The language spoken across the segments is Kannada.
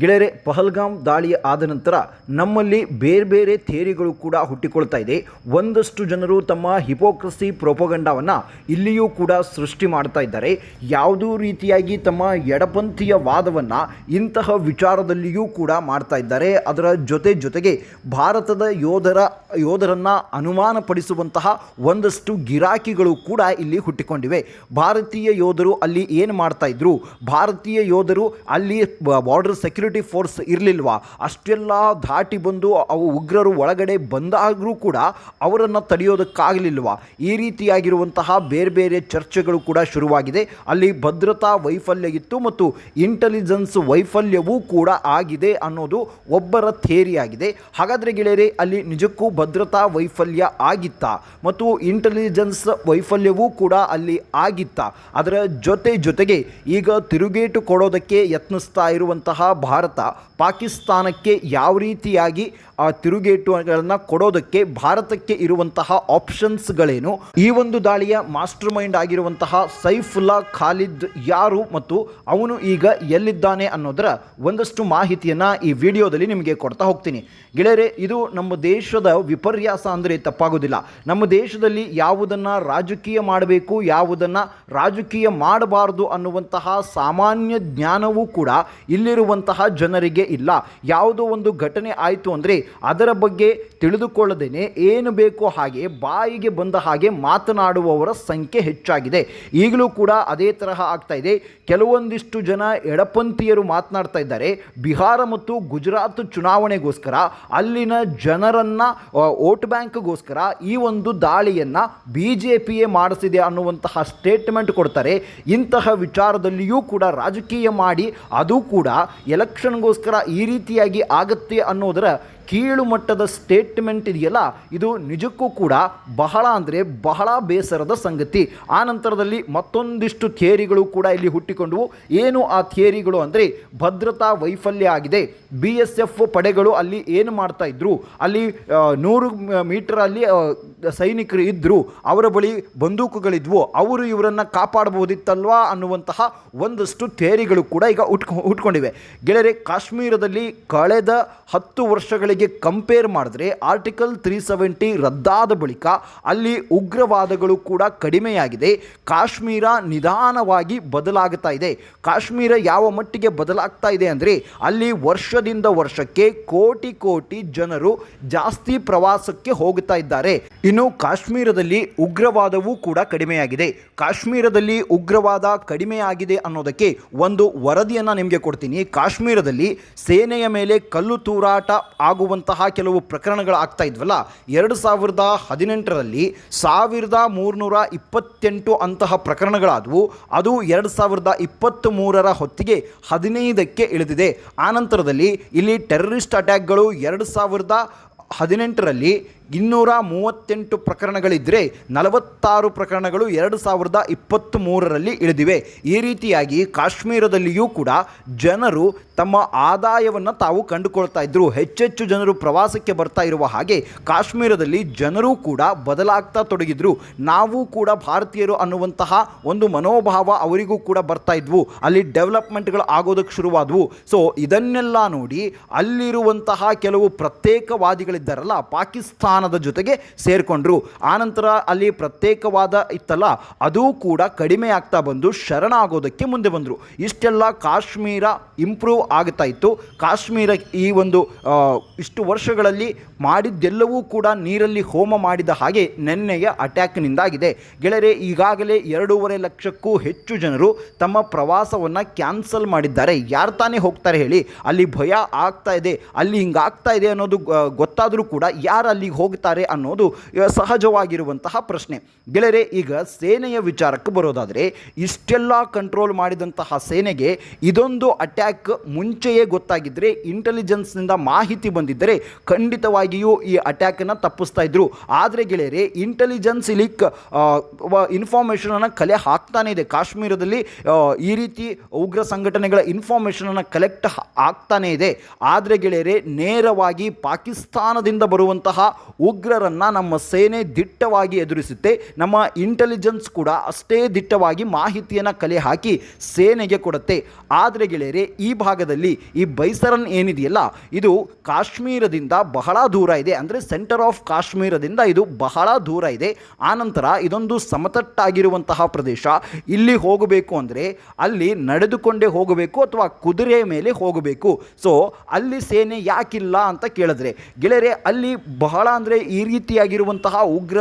ಗೆಳೆಯರೆ ಪಹಲ್ಗಾಮ್ ದಾಳಿ ಆದ ನಂತರ ನಮ್ಮಲ್ಲಿ ಬೇರೆ ಬೇರೆ ಥೇರಿಗಳು ಕೂಡ ಹುಟ್ಟಿಕೊಳ್ತಾ ಇದೆ. ಒಂದಷ್ಟು ಜನರು ತಮ್ಮ ಹಿಪೋಕ್ರಸಿ ಪ್ರೋಪಗಂಡವನ್ನು ಇಲ್ಲಿಯೂ ಕೂಡ ಸೃಷ್ಟಿ ಮಾಡ್ತಾ ಇದ್ದಾರೆ. ಯಾವುದೋ ರೀತಿಯಾಗಿ ತಮ್ಮ ಎಡಪಂಥೀಯ ವಾದವನ್ನು ಇಂತಹ ವಿಚಾರದಲ್ಲಿಯೂ ಕೂಡ ಮಾಡ್ತಾ ಇದ್ದಾರೆ. ಅದರ ಜೊತೆ ಜೊತೆಗೆ ಭಾರತದ ಯೋಧರ, ಯೋಧರನ್ನು ಅನುಮಾನಪಡಿಸುವಂತಹ ಒಂದಷ್ಟು ಗಿರಾಕಿಗಳು ಕೂಡ ಇಲ್ಲಿ ಹುಟ್ಟಿಕೊಂಡಿವೆ. ಭಾರತೀಯ ಯೋಧರು ಅಲ್ಲಿ ಏನು ಮಾಡ್ತಾ ಇದ್ರು? ಭಾರತೀಯ ಯೋಧರು ಅಲ್ಲಿ ಬಾರ್ಡರ್ ಫೋರ್ಸ್ ಇರಲಿಲ್ವಾ? ಅಷ್ಟೆಲ್ಲ ದಾಟಿ ಬಂದು ಅವು ಉಗ್ರರು ಒಳಗಡೆ ಬಂದಾಗಲೂ ಕೂಡ ಅವರನ್ನು ತಡೆಯೋದಕ್ಕಾಗಲಿಲ್ವಾ? ಈ ರೀತಿಯಾಗಿರುವಂತಹ ಬೇರೆ ಬೇರೆ ಚರ್ಚೆಗಳು ಕೂಡ ಶುರುವಾಗಿದೆ. ಅಲ್ಲಿ ಭದ್ರತಾ ವೈಫಲ್ಯ ಇತ್ತು ಮತ್ತು ಇಂಟೆಲಿಜೆನ್ಸ್ ವೈಫಲ್ಯವೂ ಕೂಡ ಆಗಿದೆ ಅನ್ನೋದು ಒಬ್ಬರ ಥೇರಿಯಾಗಿದೆ. ಹಾಗಾದರೆ ಗೆಳೆಯರೆ, ಅಲ್ಲಿ ನಿಜಕ್ಕೂ ಭದ್ರತಾ ವೈಫಲ್ಯ ಆಗಿತ್ತಾ? ಮತ್ತು ಇಂಟೆಲಿಜೆನ್ಸ್ ವೈಫಲ್ಯವೂ ಕೂಡ ಅಲ್ಲಿ ಆಗಿತ್ತಾ? ಅದರ ಜೊತೆ ಜೊತೆಗೆ ಈಗ ತಿರುಗೇಟು ಕೊಡೋದಕ್ಕೆ ಯತ್ನಿಸ್ತಾ ಇರುವಂತಹ ಭಾರತ ಪಾಕಿಸ್ತಾನಕ್ಕೆ ಯಾವ ರೀತಿಯಾಗಿ ಆ ತಿರುಗೇಟುಗಳನ್ನು ಕೊಡೋದಕ್ಕೆ ಭಾರತಕ್ಕೆ ಇರುವಂತಹ ಆಪ್ಷನ್ಸ್ಗಳೇನು ಈ ಒಂದು ದಾಳಿಯ ಮಾಸ್ಟರ್ ಮೈಂಡ್ ಆಗಿರುವಂತಹ ಸೈಫುಲ್ಲಾ ಖಾಲಿದ್ ಯಾರು ಮತ್ತು ಅವನು ಈಗ ಎಲ್ಲಿದ್ದಾನೆ ಅನ್ನೋದರ ಒಂದಷ್ಟು ಮಾಹಿತಿಯನ್ನು ಈ ವಿಡಿಯೋದಲ್ಲಿ ನಿಮಗೆ ಕೊಡ್ತಾ ಹೋಗ್ತೀನಿ. ಗೆಳೆಯರೆ, ಇದು ನಮ್ಮ ದೇಶದ ವಿಪರ್ಯಾಸ ಅಂದರೆ ತಪ್ಪಾಗೋದಿಲ್ಲ. ನಮ್ಮ ದೇಶದಲ್ಲಿ ಯಾವುದನ್ನು ರಾಜಕೀಯ ಮಾಡಬೇಕು, ಯಾವುದನ್ನು ರಾಜಕೀಯ ಮಾಡಬಾರದು ಅನ್ನುವಂತಹ ಸಾಮಾನ್ಯ ಜ್ಞಾನವೂ ಕೂಡ ಇಲ್ಲಿರುವಂತಹ ಜನರಿಗೆ ಇಲ್ಲ. ಯಾವುದೋ ಒಂದು ಘಟನೆ ಆಯಿತು ಅಂದರೆ ಅದರ ಬಗ್ಗೆ ತಿಳಿದುಕೊಳ್ಳದೇನೆ ಏನು ಬೇಕೋ ಹಾಗೆ ಬಾಯಿಗೆ ಬಂದ ಹಾಗೆ ಮಾತನಾಡುವವರ ಸಂಖ್ಯೆ ಹೆಚ್ಚಾಗಿದೆ. ಈಗಲೂ ಕೂಡ ಅದೇ ತರಹ ಆಗ್ತಾ ಇದೆ. ಕೆಲವೊಂದಿಷ್ಟು ಜನ ಎಡಪಂಥೀಯರು ಮಾತನಾಡ್ತಾ ಇದ್ದಾರೆ. ಬಿಹಾರ ಮತ್ತು ಗುಜರಾತ್ ಚುನಾವಣೆಗೋಸ್ಕರ ಅಲ್ಲಿನ ಜನರನ್ನು ವೋಟ್ ಬ್ಯಾಂಕ್ಗೋಸ್ಕರ ಈ ಒಂದು ದಾಳಿಯನ್ನು ಬಿ ಜೆ ಪಿಯೇ ಮಾಡಿಸಿದೆ ಅನ್ನುವಂತಹ ಸ್ಟೇಟ್ಮೆಂಟ್ ಕೊಡ್ತಾರೆ. ಇಂತಹ ವಿಚಾರದಲ್ಲಿಯೂ ಕೂಡ ರಾಜಕೀಯ ಮಾಡಿ, ಅದು ಕೂಡ ಎಲೆಕ್ಷನ್ಗೋಸ್ಕರ ಈ ರೀತಿಯಾಗಿ ಆಗುತ್ತೆ ಅನ್ನೋದರ ಕೀಳು ಮಟ್ಟದ ಸ್ಟೇಟ್ಮೆಂಟ್ ಇದೆಯಲ್ಲ? ಇದು ನಿಜಕ್ಕೂ ಕೂಡ ಬಹಳ ಅಂದರೆ ಬಹಳ ಬೇಸರದ ಸಂಗತಿ. ಆ ನಂತರದಲ್ಲಿ ಮತ್ತೊಂದಿಷ್ಟು ಥಿಯರಿಗಳು ಕೂಡ ಇಲ್ಲಿ ಹುಟ್ಟಿಕೊಂಡವು. ಏನು ಆ ಥಿಯರಿಗಳು ಅಂದರೆ ಭದ್ರತಾ ವೈಫಲ್ಯ ಆಗಿದೆ. ಬಿ ಎಸ್ ಎಫ್ ಪಡೆಗಳು ಅಲ್ಲಿ ಏನು ಮಾಡ್ತಾ ಇದ್ರು? ಅಲ್ಲಿ ನೂರು ಮೀಟರ್ ಅಲ್ಲಿ ಸೈನಿಕರು ಇದ್ದರು ಅವರ ಬಳಿ ಬಂದೂಕುಗಳಿದ್ವು. ಅವರು ಇವರನ್ನು ಕಾಪಾಡಬಹುದಿತ್ತಲ್ವಾ ಅನ್ನುವಂತಹ ಒಂದಷ್ಟು ಥಿಯರಿಗಳು ಕೂಡ ಈಗ ಉಟ್ಕೊ ಉಟ್ಕೊಂಡಿವೆ ಗೆಳೆಯರೆ, ಕಾಶ್ಮೀರದಲ್ಲಿ ಕಳೆದ ಹತ್ತು ವರ್ಷಗಳಿಗೆ ಕಂಪೇರ್ ಮಾಡಿದ್ರೆ ಆರ್ಟಿಕಲ್ ತ್ರೀ ಸೆವೆಂಟಿ ರದ್ದಾದ ಬಳಿಕ ಅಲ್ಲಿ ಉಗ್ರವಾದಗಳು ಕೂಡ ಕಡಿಮೆಯಾಗಿದೆ. ಕಾಶ್ಮೀರ ನಿಧಾನವಾಗಿ ಬದಲಾಗ್ತಾ ಇದೆ. ಕಾಶ್ಮೀರ ಯಾವ ಮಟ್ಟಿಗೆ ಬದಲಾಗ್ತಾ ಇದೆ ಅಂದರೆ ಅಲ್ಲಿ ವರ್ಷದಿಂದ ವರ್ಷಕ್ಕೆ ಕೋಟಿ ಕೋಟಿ ಜನರು ಜಾಸ್ತಿ ಪ್ರವಾಸಕ್ಕೆ ಹೋಗುತ್ತಾ ಇದ್ದಾರೆ. ಇನ್ನು ಕಾಶ್ಮೀರದಲ್ಲಿ ಉಗ್ರವಾದವೂ ಕೂಡ ಕಡಿಮೆಯಾಗಿದೆ. ಕಾಶ್ಮೀರದಲ್ಲಿ ಉಗ್ರವಾದ ಕಡಿಮೆಯಾಗಿದೆ ಅನ್ನೋದಕ್ಕೆ ಒಂದು ವರದಿಯನ್ನು ನಿಮಗೆ ಕೊಡ್ತೀನಿ. ಕಾಶ್ಮೀರದಲ್ಲಿ ಸೇನೆಯ ಮೇಲೆ ಕಲ್ಲು ತೂರಾಟ ಆಗುವಂತಹ ಕೆಲವು ಪ್ರಕರಣಗಳು ಆಗ್ತಾ ಇದ್ವಲ್ಲ, ಎರಡು ಸಾವಿರದ ಹದಿನೆಂಟರಲ್ಲಿ ಸಾವಿರದ ಮೂರುನೂರ ಇಪ್ಪತ್ತೆಂಟು ಅಂತಹ ಪ್ರಕರಣಗಳಾದವು. ಅದು ಎರಡು ಸಾವಿರದ ಇಪ್ಪತ್ತ್ ಮೂರರ ಹೊತ್ತಿಗೆ ಹದಿನೈದಕ್ಕೆ ಇಳಿದಿದೆ. ಆನಂತರದಲ್ಲಿ ಇಲ್ಲಿ ಟೆರರಿಸ್ಟ್ ಅಟ್ಯಾಕ್ಗಳು ಎರಡು ಸಾವಿರದ ಹದಿನೆಂಟರಲ್ಲಿ ಇನ್ನೂರ ಮೂವತ್ತೆಂಟು ಪ್ರಕರಣಗಳಿದ್ದರೆ ನಲವತ್ತಾರು ಪ್ರಕರಣಗಳು ಎರಡು ಸಾವಿರದ ಇಪ್ಪತ್ತ್ ಮೂರರಲ್ಲಿ ಇಳಿದಿವೆ. ಈ ರೀತಿಯಾಗಿ ಕಾಶ್ಮೀರದಲ್ಲಿಯೂ ಕೂಡ ಜನರು ತಮ್ಮ ಆದಾಯವನ್ನು ತಾವು ಕಂಡುಕೊಳ್ತಾ ಇದ್ದರು ಹೆಚ್ಚೆಚ್ಚು ಜನರು ಪ್ರವಾಸಕ್ಕೆ ಬರ್ತಾ ಇರುವ ಹಾಗೆ ಕಾಶ್ಮೀರದಲ್ಲಿ ಜನರು ಕೂಡ ಬದಲಾಗ್ತಾ ತೊಡಗಿದ್ರು. ನಾವು ಕೂಡ ಭಾರತೀಯರು ಅನ್ನುವಂತಹ ಒಂದು ಮನೋಭಾವ ಅವರಿಗೂ ಕೂಡ ಬರ್ತಾ ಇದ್ವು. ಅಲ್ಲಿ ಡೆವಲಪ್ಮೆಂಟ್ಗಳು ಆಗೋದಕ್ಕೆ ಶುರುವಾದವು. ಸೊ, ಇದನ್ನೆಲ್ಲ ನೋಡಿ ಅಲ್ಲಿರುವಂತಹ ಕೆಲವು ಪ್ರತ್ಯೇಕವಾದಿಗಳಿದ್ದಾರಲ್ಲ ಪಾಕಿಸ್ತಾನದ ಜೊತೆಗೆ ಸೇರಿಕೊಂಡ್ರು. ಆನಂತರ ಅಲ್ಲಿ ಪ್ರತ್ಯೇಕವಾದ ಇತ್ತಲ್ಲ, ಅದು ಕೂಡ ಕಡಿಮೆ ಆಗ್ತಾ ಬಂದು ಶರಣಾಗೋದಕ್ಕೆ ಮುಂದೆ ಬಂದರು. ಇಷ್ಟೆಲ್ಲ ಕಾಶ್ಮೀರ ಇಂಪ್ರೂವ್ ಆಗ್ತಾ ಇತ್ತು. ಕಾಶ್ಮೀರ ಈ ಒಂದು ಇಷ್ಟು ವರ್ಷಗಳಲ್ಲಿ ಮಾಡಿದ್ದೆಲ್ಲವೂ ಕೂಡ ನೀರಲ್ಲಿ ಹೋಮ ಮಾಡಿದ ಹಾಗೆ ನೆನ್ನೆಯ ಅಟ್ಯಾಕ್ನಿಂದಾಗಿದೆ ಗೆಳೆಯರೆ, ಈಗಾಗಲೇ ಎರಡೂವರೆ ಲಕ್ಷಕ್ಕೂ ಹೆಚ್ಚು ಜನರು ತಮ್ಮ ಪ್ರವಾಸವನ್ನು ಕ್ಯಾನ್ಸಲ್ ಮಾಡಿದ್ದಾರೆ. ಯಾರು ತಾನೇ ಹೋಗ್ತಾರೆ ಹೇಳಿ. ಅಲ್ಲಿ ಭಯ ಆಗ್ತಾ ಇದೆ. ಅಲ್ಲಿ ಹಿಂಗಾಗ್ತಾ ಇದೆ ಅನ್ನೋದು ಗೊತ್ತಾದರೂ ಕೂಡ ಯಾರು ಅಲ್ಲಿಗೆ ಹೋಗ್ತಾರೆ ಅನ್ನೋದು ಸಹಜವಾಗಿರುವಂತಹ ಪ್ರಶ್ನೆ. ಗೆಳೆಯರೆ, ಈಗ ಸೇನೆಯ ವಿಚಾರಕ್ಕೆ ಬರೋದಾದರೆ, ಇಷ್ಟೆಲ್ಲ ಕಂಟ್ರೋಲ್ ಮಾಡಿದಂತಹ ಸೇನೆಗೆ ಇದೊಂದು ಅಟ್ಯಾಕ್ ಮುಂಚೆಯೇ ಗೊತ್ತಾಗಿದ್ದರೆ ಇಂಟೆಲಿಜೆನ್ಸ್ನಿಂದ ಮಾಹಿತಿ ಬಂದಿದ್ದರೆ ಖಂಡಿತವಾಗಿಯೂ ಈ ಅಟ್ಯಾಕನ್ನು ತಪ್ಪಿಸ್ತಾ ಇದ್ರು. ಆದರೆ ಗೆಳೆಯರೆ ಇಂಟೆಲಿಜೆನ್ಸ್ ಇಲ್ಲಿ ಇನ್ಫಾರ್ಮೇಷನನ್ನು ಕಲೆ ಹಾಕ್ತಾನೆ ಇದೆ. ಕಾಶ್ಮೀರದಲ್ಲಿ ಈ ರೀತಿ ಉಗ್ರ ಸಂಘಟನೆಗಳ ಇನ್ಫಾರ್ಮೇಷನನ್ನು ಕಲೆಕ್ಟ್ ಆಗ್ತಾನೇ ಇದೆ. ಆದರೆ ಗೆಳೆಯರೆ, ನೇರವಾಗಿ ಪಾಕಿಸ್ತಾನದಿಂದ ಬರುವಂತಹ ಉಗ್ರರನ್ನು ನಮ್ಮ ಸೇನೆ ದಿಟ್ಟವಾಗಿ ಎದುರಿಸುತ್ತೆ. ನಮ್ಮ ಇಂಟೆಲಿಜೆನ್ಸ್ ಕೂಡ ಅಷ್ಟೇ ದಿಟ್ಟವಾಗಿ ಮಾಹಿತಿಯನ್ನು ಕಲೆ ಹಾಕಿ ಸೇನೆಗೆ ಕೊಡುತ್ತೆ. ಆದರೆ ಗೆಳೆಯರೆ, ಈ ಭಾಗದಲ್ಲಿ ಈ ಬೈಸರನ್ ಏನಿದೆಯಲ್ಲ, ಇದು ಕಾಶ್ಮೀರದಿಂದ ಬಹಳ ದೂರ ಇದೆ. ಅಂದರೆ ಸೆಂಟರ್ ಆಫ್ ಕಾಶ್ಮೀರದಿಂದ ಇದು ಬಹಳ ದೂರ ಇದೆ. ಆನಂತರ ಇದೊಂದು ಸಮತಟ್ಟಾಗಿರುವಂತಹ ಪ್ರದೇಶ. ಇಲ್ಲಿ ಹೋಗಬೇಕು ಅಂದರೆ ಅಲ್ಲಿ ನಡೆದುಕೊಂಡೇ ಹೋಗಬೇಕು ಅಥವಾ ಕುದುರೆ ಮೇಲೆ ಹೋಗಬೇಕು. ಸೊ ಅಲ್ಲಿ ಸೇನೆ ಯಾಕಿಲ್ಲ ಅಂತ ಕೇಳಿದ್ರೆ, ಗೆಳೆಯರೆ, ಅಲ್ಲಿ ಬಹಳ ಅಂದರೆ ಈ ರೀತಿಯಾಗಿರುವಂತಹ ಉಗ್ರ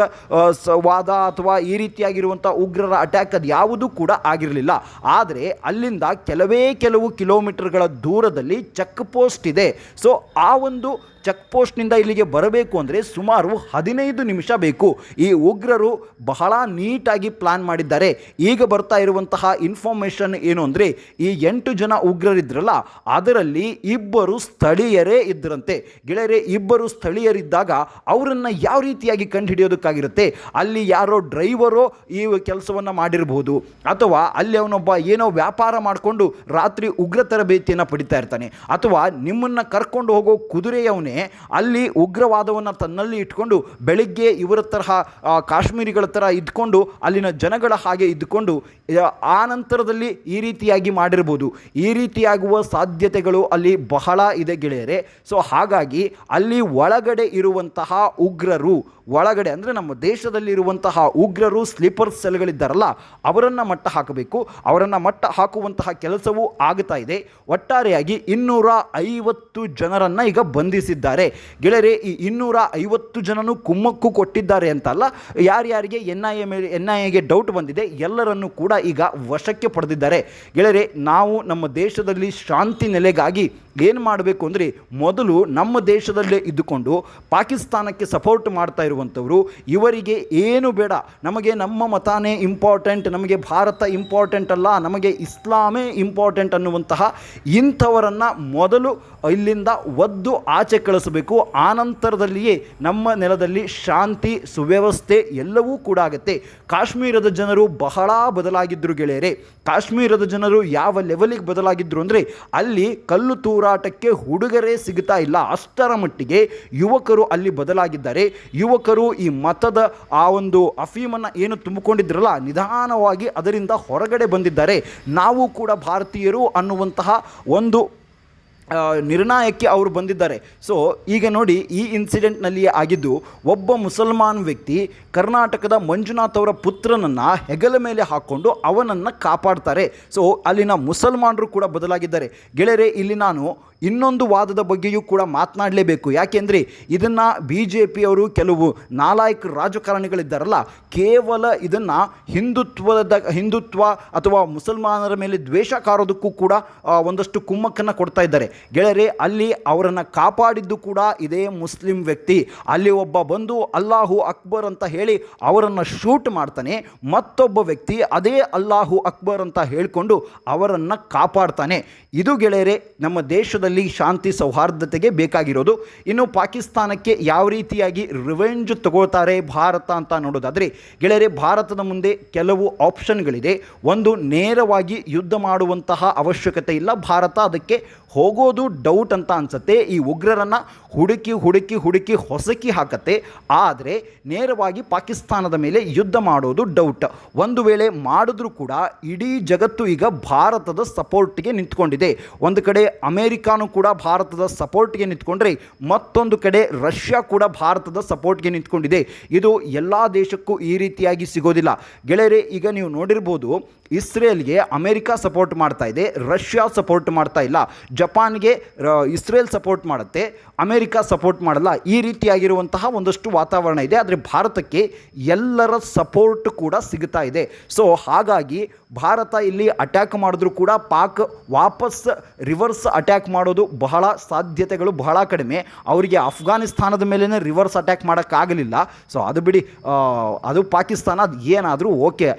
ವಾದ ಅಥವಾ ಈ ರೀತಿಯಾಗಿರುವಂಥ ಉಗ್ರರ ಅಟ್ಯಾಕ್ ಅದು ಯಾವುದೂ ಕೂಡ ಆಗಿರಲಿಲ್ಲ. ಆದರೆ ಅಲ್ಲಿಂದ ಕೆಲವೇ ಕೆಲವು ಕಿಲೋಮೀಟರ್ಗಳ ದೂರದಲ್ಲಿ ಚೆಕ್ ಪೋಸ್ಟ್ ಇದೆ. ಸೊ ಆ ಒಂದು ಚೆಕ್ ಪೋಸ್ಟ್ನಿಂದ ಇಲ್ಲಿಗೆ ಬರಬೇಕು ಅಂದರೆ ಸುಮಾರು ಹದಿನೈದು ನಿಮಿಷ ಬೇಕು. ಈ ಉಗ್ರರು ಬಹಳ ನೀಟಾಗಿ ಪ್ಲಾನ್ ಮಾಡಿದ್ದಾರೆ. ಈಗ ಬರ್ತಾ ಇರುವಂತಹ ಇನ್ಫಾರ್ಮೇಷನ್ ಏನು ಅಂದರೆ, ಈ ಎಂಟು ಜನ ಉಗ್ರರಿದ್ರಲ್ಲ, ಅದರಲ್ಲಿ ಇಬ್ಬರು ಸ್ಥಳೀಯರೇ ಇದ್ದರಂತೆ ಗೆಳೆಯರೆ, ಇಬ್ಬರು ಸ್ಥಳೀಯರಿದ್ದಾಗ ಅವರನ್ನು ಯಾವ ರೀತಿಯಾಗಿ ಕಂಡುಹಿಡಿಯೋದಕ್ಕಾಗಿರುತ್ತೆ? ಅಲ್ಲಿ ಯಾರೋ ಡ್ರೈವರೋ ಈ ಕೆಲಸವನ್ನು ಮಾಡಿರಬಹುದು. ಅಥವಾ ಅಲ್ಲಿ ಅವನೊಬ್ಬ ಏನೋ ವ್ಯಾಪಾರ ಮಾಡಿಕೊಂಡು ರಾತ್ರಿ ಉಗ್ರ ತರಬೇತಿಯನ್ನು ಪಡಿತಾ ಇರ್ತಾನೆ. ಅಥವಾ ನಿಮ್ಮನ್ನು ಕರ್ಕೊಂಡು ಹೋಗೋ ಕುದುರೆಯವನೇ ಅಲ್ಲಿ ಉಗ್ರವಾದವನ್ನು ತನ್ನಲ್ಲಿ ಇಟ್ಕೊಂಡು ಬೆಳಿಗ್ಗೆ ಇವರ ತರಹ ಕಾಶ್ಮೀರಿಗಳ ಥರ ಇದ್ಕೊಂಡು ಅಲ್ಲಿನ ಜನಗಳ ಹಾಗೆ ಇದ್ದುಕೊಂಡು ಆ, ಆ ನಂತರದಲ್ಲಿ ಈ ರೀತಿಯಾಗಿ ಮಾಡಿರ್ಬೋದು. ಈ ರೀತಿಯಾಗುವ ಸಾಧ್ಯತೆಗಳು ಅಲ್ಲಿ ಬಹಳ ಇದೆ ಗೆಳೆಯರೆ. ಸೊ ಹಾಗಾಗಿ ಅಲ್ಲಿ ಒಳಗಡೆ ಇರುವಂತಹ ಉಗ್ರರು ಒಳಗಡೆ ಅಂದರೆ ನಮ್ಮ ದೇಶದಲ್ಲಿರುವಂತಹ ಉಗ್ರರು ಸ್ಲೀಪರ್ ಸೆಲ್ಗಳಿದ್ದಾರಲ್ಲ, ಅವರನ್ನು ಮಟ್ಟ ಹಾಕಬೇಕು. ಅವರನ್ನು ಮಟ್ಟ ಹಾಕುವಂತಹ ಕೆಲಸವೂ ಆಗ್ತಾ ಇದೆ. ಒಟ್ಟಾರೆಯಾಗಿ ಇನ್ನೂರ ಐವತ್ತು ಜನರನ್ನು ಈಗ ಬಂಧಿಸಿದ್ದಾರೆ. ಗೆಳೆಯರೆ, ಈ ಇನ್ನೂರ ಐವತ್ತು ಜನನು ಕುಮ್ಮಕ್ಕು ಕೊಟ್ಟಿದ್ದಾರೆ ಅಂತಲ್ಲ, ಯಾರ್ಯಾರಿಗೆ ಎನ್ ಐ ಎ ಮೇಲೆ ಎನ್ ಐ ಎಗೆ ಡೌಟ್ ಬಂದಿದೆ, ಎಲ್ಲರನ್ನೂ ಕೂಡ ಈಗ ವಶಕ್ಕೆ ಪಡೆದಿದ್ದಾರೆ. ಗೆಳೆಯರೆ, ನಾವು ನಮ್ಮ ದೇಶದಲ್ಲಿ ಶಾಂತಿ ನೆಲೆಗಾಗಿ ಏನು ಮಾಡಬೇಕು ಅಂದರೆ, ಮೊದಲು ನಮ್ಮ ದೇಶದಲ್ಲೇ ಇದ್ದುಕೊಂಡು ಪಾಕಿಸ್ತಾನಕ್ಕೆ ಸಪೋರ್ಟ್ ಮಾಡ್ತಾ ಇರುವಂಥವರು, ಇವರಿಗೆ ಏನು ಬೇಡ. ನಮಗೆ ನಮ್ಮ ಮತಾನೇ ಇಂಪಾರ್ಟೆಂಟ್ ನಮಗೆ ಭಾರತ ಇಂಪಾರ್ಟೆಂಟ್ ಅಲ್ಲ, ನಮಗೆ ಇಸ್ಲಾಮೇ ಇಂಪಾರ್ಟೆಂಟ್ ಅನ್ನುವಂತಹ ಇಂಥವರನ್ನು ಮೊದಲು ಇಲ್ಲಿಂದ ಒದ್ದು ಆಚೆ ಕಳಿಸಬೇಕು. ಆನಂತರದಲ್ಲಿಯೇ ನಮ್ಮ ನೆಲದಲ್ಲಿ ಶಾಂತಿ, ಸುವ್ಯವಸ್ಥೆ ಎಲ್ಲವೂ ಕೂಡ ಆಗುತ್ತೆ. ಕಾಶ್ಮೀರದ ಜನರು ಬಹಳ ಬದಲಾಗಿದ್ದರು ಗೆಳೆಯರೆ. ಕಾಶ್ಮೀರದ ಜನರು ಯಾವ ಲೆವೆಲಿಗೆ ಬದಲಾಗಿದ್ದರು ಅಂದರೆ ಅಲ್ಲಿ ಕಲ್ಲು ತೂರಾಟಕ್ಕೆ ಹುಡುಗರೇ ಸಿಗ್ತಾ ಇಲ್ಲ. ಅಷ್ಟರ ಮಟ್ಟಿಗೆ ಯುವಕರು ಅಲ್ಲಿ ಬದಲಾಗಿದ್ದಾರೆ. ಯುವಕರು ಈ ಮತದ ಆ ಒಂದು ಅಫೀಮನ್ನು ಏನು ತುಂಬಿಕೊಂಡಿದ್ರಲ್ಲ, ನಿಧಾನವಾಗಿ ಅದರಿಂದ ಹೊರಗಡೆ ಬಂದಿದ್ದಾರೆ. ನಾವು ಕೂಡ ಭಾರತೀಯರು ಅನ್ನುವಂತಹ ಒಂದು ನಿರ್ಣಯಕ್ಕೆ ಅವರು ಬಂದಿದ್ದಾರೆ. ಸೊ ಈಗ ನೋಡಿ, ಈ ಇನ್ಸಿಡೆಂಟ್ನಲ್ಲಿ ಆಗಿದ್ದು, ಒಬ್ಬ ಮುಸಲ್ಮಾನ್ ವ್ಯಕ್ತಿ ಕರ್ನಾಟಕದ ಮಂಜುನಾಥ್ ಅವರ ಪುತ್ರನನ್ನು ಹೆಗಲ ಮೇಲೆ ಹಾಕ್ಕೊಂಡು ಅವನನ್ನು ಕಾಪಾಡ್ತಾರೆ. ಸೊ ಅಲ್ಲಿನ ಮುಸಲ್ಮಾನರು ಕೂಡ ಬದಲಾಗಿದ್ದಾರೆ. ಗೆಳೆಯರೆ, ಇಲ್ಲಿ ನಾನು ಇನ್ನೊಂದು ವಾದದ ಬಗ್ಗೆಯೂ ಕೂಡ ಮಾತನಾಡಲೇಬೇಕು. ಯಾಕೆಂದರೆ ಇದನ್ನು ಬಿ ಜೆ ಪಿಯವರು ಕೆಲವು ನಾಲಾಯಕ ರಾಜಕಾರಣಿಗಳಿದ್ದಾರಲ್ಲ, ಕೇವಲ ಇದನ್ನು ಹಿಂದುತ್ವದ, ಹಿಂದುತ್ವ ಅಥವಾ ಮುಸಲ್ಮಾನರ ಮೇಲೆ ದ್ವೇಷ ಕಾರೋದಕ್ಕೂ ಕೂಡ ಒಂದಷ್ಟು ಕುಮ್ಮಕ್ಕನ್ನು ಕೊಡ್ತಾ ಇದ್ದಾರೆ. ಗೆಳೆಯರೆ, ಅಲ್ಲಿ ಅವರನ್ನು ಕಾಪಾಡಿದ್ದು ಕೂಡ ಇದೇ ಮುಸ್ಲಿಂ ವ್ಯಕ್ತಿ. ಅಲ್ಲಿ ಒಬ್ಬ ಬಂದು ಅಲ್ಲಾಹು ಅಕ್ಬರ್ ಅಂತ ಹೇಳಿ ಅವರನ್ನು ಶೂಟ್ ಮಾಡ್ತಾನೆ. ಮತ್ತೊಬ್ಬ ವ್ಯಕ್ತಿ ಅದೇ ಅಲ್ಲಾಹು ಅಕ್ಬರ್ ಅಂತ ಹೇಳಿಕೊಂಡು ಅವರನ್ನು ಕಾಪಾಡ್ತಾನೆ. ಇದು ಗೆಳೆಯರೆ, ನಮ್ಮ ದೇಶದಲ್ಲಿ ಶಾಂತಿ ಸೌಹಾರ್ದತೆಗೆ ಬೇಕಾಗಿರೋದು. ಇನ್ನು ಪಾಕಿಸ್ತಾನಕ್ಕೆ ಯಾವ ರೀತಿಯಾಗಿ ರಿವೆಂಜ್ ತಗೋತಾರೆ ಭಾರತ ಅಂತ ನೋಡೋದಾದರೆ, ಗೆಳೆಯರೆ, ಭಾರತದ ಮುಂದೆ ಕೆಲವು ಆಪ್ಷನ್ಗಳಿದೆ. ಒಂದು, ನೇರವಾಗಿ ಯುದ್ಧ ಮಾಡುವಂತಹ ಅವಶ್ಯಕತೆ ಇಲ್ಲ. ಭಾರತ ಅದಕ್ಕೆ ಹೋಗೋದು ಡೌಟ್ ಅಂತ ಅನ್ಸುತ್ತೆ. ಈ ಉಗ್ರರನ್ನು ಹುಡುಕಿ ಹುಡುಕಿ ಹುಡುಕಿ ಹೊಸಕಿ ಹಾಕತ್ತೆ. ಆದರೆ ನೇರವಾಗಿ ಪಾಕಿಸ್ತಾನದ ಮೇಲೆ ಯುದ್ಧ ಮಾಡೋದು ಡೌಟ್ ಒಂದು ವೇಳೆ ಮಾಡಿದ್ರೂ ಕೂಡ ಇಡೀ ಜಗತ್ತು ಈಗ ಭಾರತದ ಸಪೋರ್ಟ್ಗೆ ನಿಂತ್ಕೊಂಡಿದೆ. ಒಂದು ಕಡೆ ಅಮೇರಿಕಾನು ಕೂಡ ಭಾರತದ ಸಪೋರ್ಟ್ಗೆ ನಿಂತ್ಕೊಂಡ್ರೆ, ಮತ್ತೊಂದು ಕಡೆ ರಷ್ಯಾ ಕೂಡ ಭಾರತದ ಸಪೋರ್ಟ್ಗೆ ನಿಂತ್ಕೊಂಡಿದೆ. ಇದು ಎಲ್ಲ ದೇಶಕ್ಕೂ ಈ ರೀತಿಯಾಗಿ ಸಿಗೋದಿಲ್ಲ. ಗೆಳೆಯರೆ, ಈಗ ನೀವು ನೋಡಿರ್ಬೋದು, ಇಸ್ರೇಲ್ಗೆ ಅಮೇರಿಕಾ ಸಪೋರ್ಟ್ ಮಾಡ್ತಾ ಇದೆ, ರಷ್ಯಾ ಸಪೋರ್ಟ್ ಮಾಡ್ತಾ ಇಲ್ಲ. ಜಪಾನ್ಗೆ ರ- ಇಸ್ರೇಲ್ ಸಪೋರ್ಟ್ ಮಾಡುತ್ತೆ. ಅಮೇರಿಕಾ ಸಪೋರ್ಟ್ ಮಾಡಲ್ಲ. ಈ ರೀತಿಯಾಗಿರುವಂತಹ ಒಂದಷ್ಟು ವಾತಾವರಣ ಇದೆ. ಆದರೆ ಭಾರತಕ್ಕೆ ಎಲ್ಲರ ಸಪೋರ್ಟ್ ಕೂಡ ಸಿಗ್ತಾ ಇದೆ. ಸೊ ಹಾಗಾಗಿ ಭಾರತ ಇಲ್ಲಿ ಅಟ್ಯಾಕ್ ಮಾಡಿದ್ರೂ ಕೂಡ ಪಾಕ್ ವಾಪಸ್ ರಿವರ್ಸ್ ಅಟ್ಯಾಕ್ ಮಾಡೋದು ಬಹಳ ಸಾಧ್ಯತೆಗಳು ಬಹಳ ಕಡಿಮೆ. ಅವರಿಗೆ ಅಫ್ಘಾನಿಸ್ತಾನದ ಮೇಲೇ ರಿವರ್ಸ್ ಅಟ್ಯಾಕ್ ಮಾಡೋಕ್ಕಾಗಲಿಲ್ಲ. ಸೊ ಅದು ಬಿಡಿ ಅದು ಪಾಕಿಸ್ತಾನ, ಅದು ಏನಾದರೂ ಓಕೆ.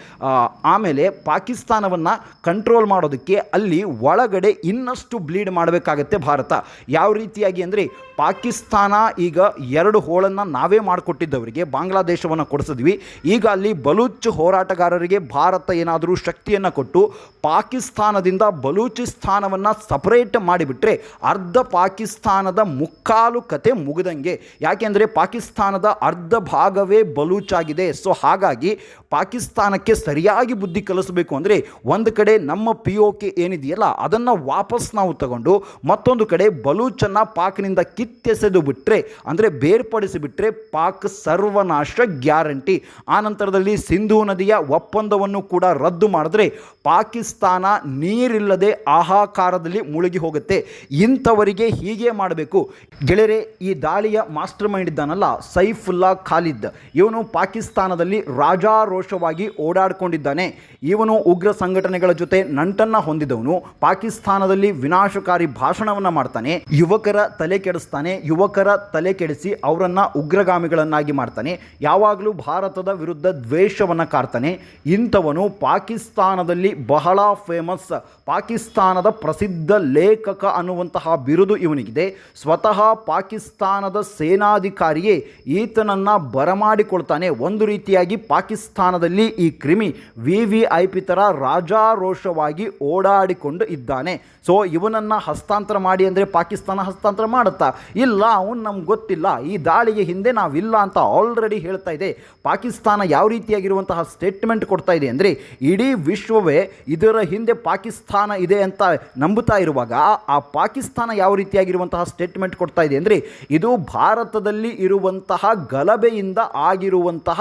ಆಮೇಲೆ ಪಾಕಿಸ್ತಾನವನ್ನು ಕಂಟ್ರೋಲ್ ಮಾಡೋದಕ್ಕೆ ಅಲ್ಲಿ ಒಳಗಡೆ ಇನ್ನಷ್ಟು ಬ್ಲೀಡ್ ಮಾಡಬೇಕು. ಮಾಡಬೇಕಾಗತ್ತೆ ಭಾರತ. ಯಾವ ರೀತಿಯಾಗಿ ಅಂದರೆ ಪಾಕಿಸ್ತಾನ ಈಗ ಎರಡು ಹೋಳನ್ನು ನಾವೇ ಮಾಡಿಕೊಟ್ಟಿದ್ದವರಿಗೆ ಬಾಂಗ್ಲಾದೇಶವನ್ನು ಕೊಡಿಸಿದ್ವಿ. ಈಗ ಅಲ್ಲಿ ಬಲೂಚ್ ಹೋರಾಟಗಾರರಿಗೆ ಭಾರತ ಏನಾದರೂ ಶಕ್ತಿಯನ್ನು ಕೊಟ್ಟು ಪಾಕಿಸ್ತಾನದಿಂದ ಬಲೂಚಿಸ್ತಾನವನ್ನು ಸಪರೇಟ್ ಮಾಡಿಬಿಟ್ರೆ ಅರ್ಧ ಪಾಕಿಸ್ತಾನದ ಮುಕ್ಕಾಲು ಕತೆ ಮುಗಿದಂಗೆ. ಯಾಕೆಂದರೆ ಪಾಕಿಸ್ತಾನದ ಅರ್ಧ ಭಾಗವೇ ಬಲೂಚಾಗಿದೆ ಸೊ ಹಾಗಾಗಿ ಪಾಕಿಸ್ತಾನಕ್ಕೆ ಸರಿಯಾಗಿ ಬುದ್ಧಿ ಕಲಿಸಬೇಕು ಅಂದರೆ ಒಂದು ಕಡೆ ನಮ್ಮ ಪಿ ಒ ಕೆ ಏನಿದೆಯಲ್ಲ, ಅದನ್ನು ವಾಪಸ್ ನಾವು ತಗೊಂಡು ಮತ್ತೊಂದು ಕಡೆ ಬಲೂಚನ್ನು ಪಾಕ್ನಿಂದ ಕಿತ್ತೆಸೆದು ಬಿಟ್ಟರೆ ಅಂದರೆ ಬೇರ್ಪಡಿಸಿ ಬಿಟ್ಟರೆ ಪಾಕ್ ಸರ್ವನಾಶ ಗ್ಯಾರಂಟಿ. ಆ ನಂತರದಲ್ಲಿ ಸಿಂಧೂ ನದಿಯ ಒಪ್ಪಂದವನ್ನು ಕೂಡ ರದ್ದು ಮಾಡಿದ್ರೆ ಪಾಕಿಸ್ತಾನ ನೀರಿಲ್ಲದೆ ಆಹಾಕಾರದಲ್ಲಿ ಮುಳುಗಿ ಹೋಗುತ್ತೆ. ಇಂಥವರಿಗೆ ಹೀಗೆ ಮಾಡಬೇಕು. ಗೆಳೆಯರೆ, ಈ ದಾಳಿಯ ಮಾಸ್ಟರ್ ಮೈಂಡ್ ಇದ್ದಾನಲ್ಲ, ಸೈಫುಲ್ಲಾ ಖಾಲಿದ್. ಇವನು ಪಾಕಿಸ್ತಾನದಲ್ಲಿ ರಾಜಾರೋಷವಾಗಿ ಓಡಾಡಿಕೊಂಡಿದ್ದಾನೆ. ಇವನು ಉಗ್ರ ಸಂಘಟನೆಗಳ ಜೊತೆ ನಂಟನ್ನು ಹೊಂದಿದವನು. ಪಾಕಿಸ್ತಾನದಲ್ಲಿ ವಿನಾಶಕಾರಿ ಭಾಷಣವನ್ನು ಮಾಡ್ತಾನೆ, ಯುವಕರ ತಲೆ ಕೆಡಿಸ್ತಾನೆ, ಯುವಕರ ತಲೆ ಕೆಡಿಸಿ ಅವರನ್ನು ಉಗ್ರಗಾಮಿಗಳನ್ನಾಗಿ ಮಾಡ್ತಾನೆ, ಯಾವಾಗಲೂ ಭಾರತದ ವಿರುದ್ಧ ದ್ವೇಷವನ್ನು ಕಾರ್ತಾನೆ ಇಂಥವನು ಪಾಕಿಸ್ತಾನದಲ್ಲಿ ಬಹಳ ಫೇಮಸ್ ಪಾಕಿಸ್ತಾನದ ಪ್ರಸಿದ್ಧ ಲೇಖಕ ಅನ್ನುವಂತಹ ಬಿರುದು ಇವನಿಗಿದೆ. ಸ್ವತಃ ಪಾಕಿಸ್ತಾನದ ಸೇನಾಧಿಕಾರಿಯೇ ಈತನನ್ನ ಬರಮಾಡಿಕೊಳ್ತಾನೆ. ಒಂದು ರೀತಿಯಾಗಿ ಪಾಕಿಸ್ತಾನದಲ್ಲಿ ಈ ಕ್ರಿಮಿ ವಿ ವಿ ಐ ಪಿ ಥರ ರಾಜಾರೋಷವಾಗಿ ಓಡಾಡಿಕೊಂಡು ಇದ್ದಾನೆ. ಸೊ ಇವನನ್ನು ಹಸ್ತಾಂತರ ಮಾಡಿ ಅಂದರೆ ಪಾಕಿಸ್ತಾನ ಹಸ್ತಾಂತರ ಮಾಡುತ್ತಾ? ಇಲ್ಲ, ಅವನು ನಮ್ಗೆ ಗೊತ್ತಿಲ್ಲ. ಈ ದಾಳಿಗೆ ಹಿಂದೆ ನಾವಿಲ್ಲ ಅಂತ ಆಲ್ರೆಡಿ ಹೇಳ್ತಾ ಇದೆ. ಪಾಕಿಸ್ತಾನ ಯಾವ ರೀತಿಯಾಗಿರುವಂತಹ ಸ್ಟೇಟ್ಮೆಂಟ್ ಕೊಡ್ತಾ ಇದೆ ಅಂದರೆ, ಇಡೀ ವಿಶ್ವವೇ ಇದರ ಹಿಂದೆ ಪಾಕಿಸ್ತಾನ ಇದೆ ಅಂತ ನಂಬುತ್ತಾ ಇರುವಾಗ, ಆ ಪಾಕಿಸ್ತಾನ ಯಾವ ರೀತಿಯಾಗಿರುವಂತಹ ಸ್ಟೇಟ್ಮೆಂಟ್ ಕೊಡ್ತಾ ಇದೆ ಅಂದರೆ, ಇದು ಭಾರತದಲ್ಲಿ ಇರುವಂತಹ ಗಲಭೆಯಿಂದ ಆಗಿರುವಂತಹ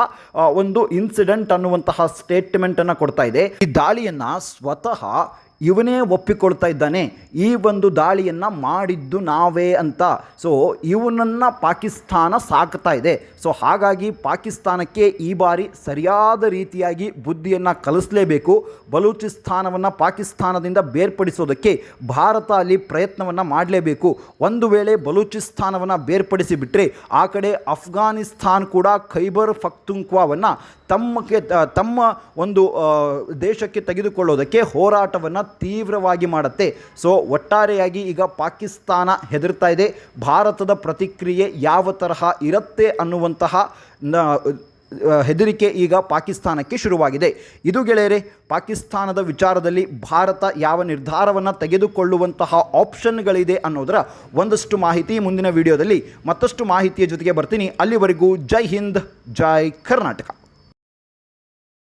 ಒಂದು ಇನ್ಸಿಡೆಂಟ್ ಅನ್ನುವಂತಹ ಸ್ಟೇಟ್ಮೆಂಟನ್ನು ಕೊಡ್ತಾ ಇದೆ. ಈ ದಾಳಿಯನ್ನು ಸ್ವತಃ ಇವನೇ ಒಪ್ಪಿಕೊಳ್ತಾ ಇದ್ದಾನೆ, ಈ ಒಂದು ದಾಳಿಯನ್ನು ಮಾಡಿದ್ದು ನಾವೇ ಅಂತ. ಸೊ ಇವನನ್ನು ಪಾಕಿಸ್ತಾನ ಸಾಕ್ತಾ ಇದೆ. ಸೊ ಹಾಗಾಗಿ ಪಾಕಿಸ್ತಾನಕ್ಕೆ ಈ ಬಾರಿ ಸರಿಯಾದ ರೀತಿಯಾಗಿ ಬುದ್ಧಿಯನ್ನು ಕಲಿಸಲೇಬೇಕು. ಬಲೂಚಿಸ್ತಾನವನ್ನು ಪಾಕಿಸ್ತಾನದಿಂದ ಬೇರ್ಪಡಿಸೋದಕ್ಕೆ ಭಾರತ ಅಲ್ಲಿ ಪ್ರಯತ್ನವನ್ನು ಮಾಡಲೇಬೇಕು. ಒಂದು ವೇಳೆ ಬಲೂಚಿಸ್ತಾನವನ್ನು ಬೇರ್ಪಡಿಸಿ ಬಿಟ್ಟರೆ ಆ ಕಡೆ ಅಫ್ಘಾನಿಸ್ತಾನ್ ಕೂಡ ಖೈಬರ್ ಫಕ್ತುಂಕ್ವಾವನ್ನು ತಮ್ಮಕ್ಕೆ, ತಮ್ಮ ಒಂದು ದೇಶಕ್ಕೆ ತೆಗೆದುಕೊಳ್ಳೋದಕ್ಕೆ ಹೋರಾಟವನ್ನು ತೀವ್ರವಾಗಿ ಮಾಡುತ್ತೆ. ಸೊ ಒಟ್ಟಾರೆಯಾಗಿ ಈಗ ಪಾಕಿಸ್ತಾನ ಹೆದರ್ತಾ ಇದೆ. ಭಾರತದ ಪ್ರತಿಕ್ರಿಯೆ ಯಾವ ತರಹ ಇರುತ್ತೆ ಅನ್ನುವಂತಹ ಹೆದರಿಕೆ ಈಗ ಪಾಕಿಸ್ತಾನಕ್ಕೆ ಶುರುವಾಗಿದೆ. ಇದು ಗೆಳೆಯರೆ, ಪಾಕಿಸ್ತಾನದ ವಿಚಾರದಲ್ಲಿ ಭಾರತ ಯಾವ ನಿರ್ಧಾರವನ್ನು ತೆಗೆದುಕೊಳ್ಳುವಂತಹ ಆಪ್ಷನ್ಗಳಿದೆ ಅನ್ನೋದರ ಒಂದಷ್ಟು ಮಾಹಿತಿ ಮುಂದಿನ ವಿಡಿಯೋದಲ್ಲಿ ಮತ್ತಷ್ಟು ಮಾಹಿತಿಯ ಜೊತೆಗೆ ಬರ್ತೀನಿ. ಅಲ್ಲಿವರೆಗೂ ಜೈ ಹಿಂದ್, ಜೈ ಕರ್ನಾಟಕ.